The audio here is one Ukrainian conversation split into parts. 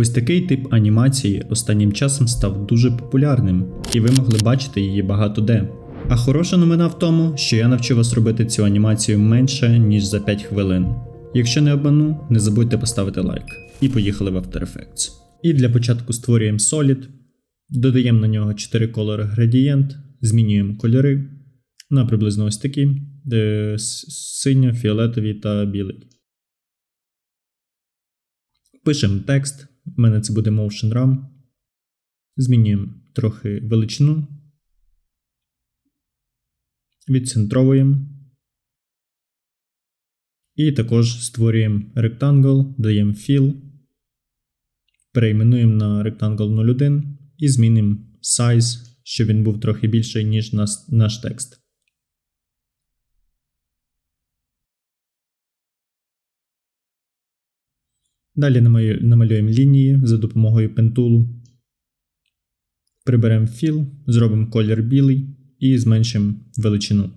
Ось такий тип анімації останнім часом став дуже популярним, і ви могли бачити її багато де. А хороша новина в тому, що я навчив вас робити цю анімацію менше, ніж за 5 хвилин. Якщо не обману, не забудьте поставити лайк. І поїхали в After Effects. І для початку створюємо Solid, додаємо на нього 4 кольори градієнт, змінюємо кольори на приблизно ось такі: е, синьо, фіолетові та білий. Пишемо текст. У мене це буде Motion RAM. Змінюємо трохи величину. Відцентровуємо. І також створюємо Rectangle, даємо Fill. Перейменуємо на Rectangle 01 і змінимо Size, щоб він був трохи більший, ніж наш текст. Далі намалюємо лінії за допомогою пентулу. Приберемо філ, зробимо колір білий і зменшимо величину.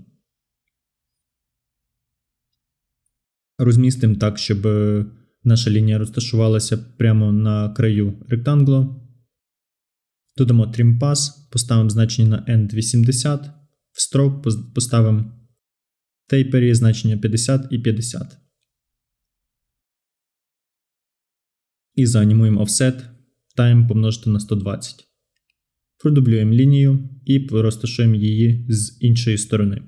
Розмістимо так, щоб е, наша лінія розташувалася прямо на краю ректангла. Додамо Pass, поставимо значення на End 80, в поз- поставимо Taper значення 50 і 50. І заанімуємо offset time помножити на 120. Продублюємо лінію і розташуємо її з іншої сторони.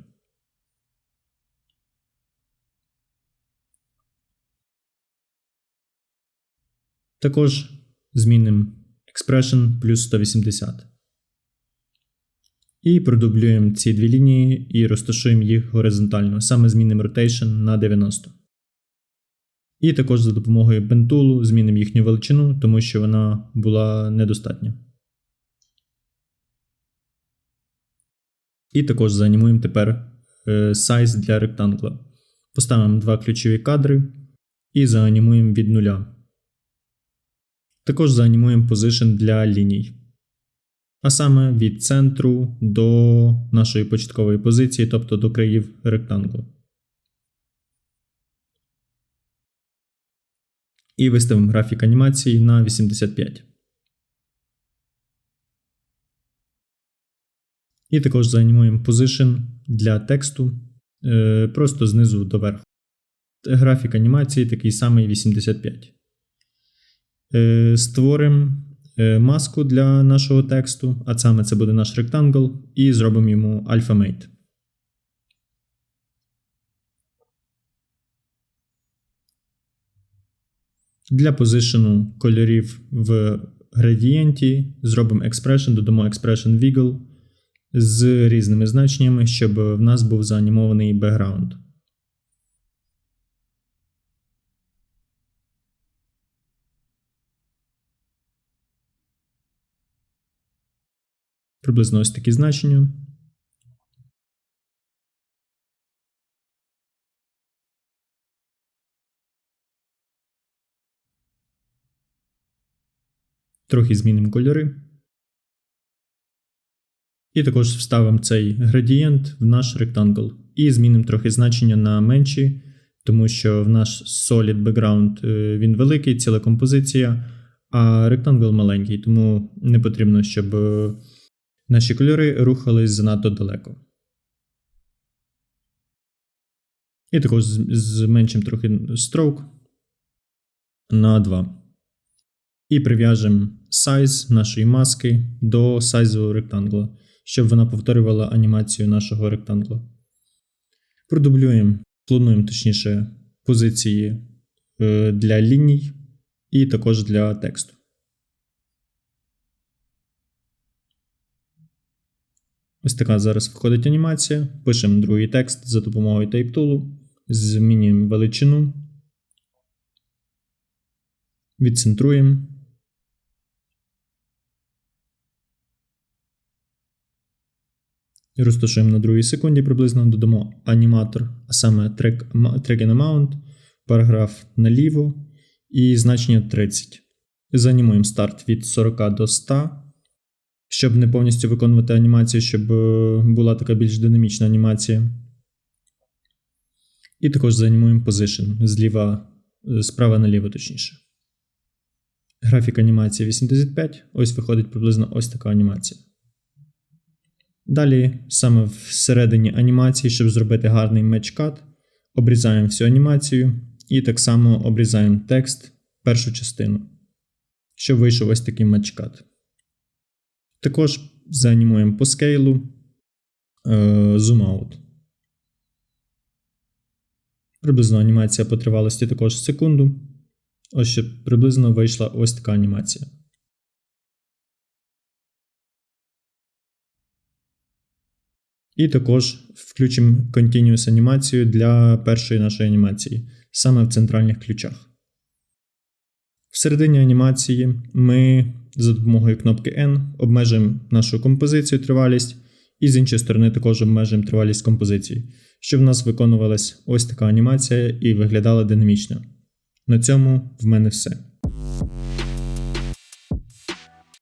Також змінимо expression плюс 180. І продублюємо ці дві лінії і розташуємо їх горизонтально. Саме змінимо rotation на 90. І також за допомогою пентулу змінимо їхню величину, тому що вона була недостатня. І також заанімуємо тепер е, size для ректангла. Поставимо два ключові кадри і заанімуємо від нуля. Також заанімуємо position для ліній. А саме від центру до нашої початкової позиції, тобто до країв ректанглу. І виставимо графік анімації на 85. І також заанімуємо position для тексту е, просто знизу до верху. Графік анімації такий самий 85. Е, Створимо е, маску для нашого тексту, а саме це буде наш ректангл, і зробимо йому альфа-мейт. Для позишену кольорів в градієнті зробимо expression, додамо expression wiggle з різними значеннями, щоб в нас був заанімований бекграунд. Приблизно ось такі значення. Трохи змінимо кольори. І також вставимо цей градієнт в наш ректангл. І змінимо трохи значення на менші, тому що в наш solid background е, він великий, ціла композиція, а ректангл маленький, тому не потрібно, щоб е, наші кольори рухались занадто далеко. І також зменшимо трохи stroke на 2. І прив'яжемо size нашої маски до сайзу ректангла, щоб вона повторювала анімацію нашого ректангла. Продублюємо, плануємо точніше позиції е, для ліній і також для тексту. Ось така зараз виходить анімація. Пишемо другий текст за допомогою Tape Tool, змінюємо величину, відцентруємо. Розташуємо на другій секунді приблизно, додамо аніматор, а саме track, track and amount, параграф наліво і значення 30. Занімуємо старт від 40 до 100, щоб не повністю виконувати анімацію, щоб е, була така більш динамічна анімація. І також заанімуємо position зліва, е, справа наліво, точніше. Графік анімації 85, ось виходить приблизно ось така анімація. Далі, саме всередині анімації, щоб зробити гарний меч-кат, обрізаємо всю анімацію і так само обрізаємо текст, першу частину, щоб вийшов ось такий меч-кат. Також заанімуємо по скейлу е, зум-аут. Приблизно анімація по тривалості також секунду. Ось щоб приблизно вийшла ось така анімація. І також включимо Continuous анімацію для першої нашої анімації, саме в центральних ключах. Всередині анімації ми за допомогою кнопки N обмежуємо нашу композицію тривалість, і з іншої сторони також обмежуємо тривалість композиції, щоб в нас виконувалась ось така анімація і виглядала динамічно. На цьому в мене все.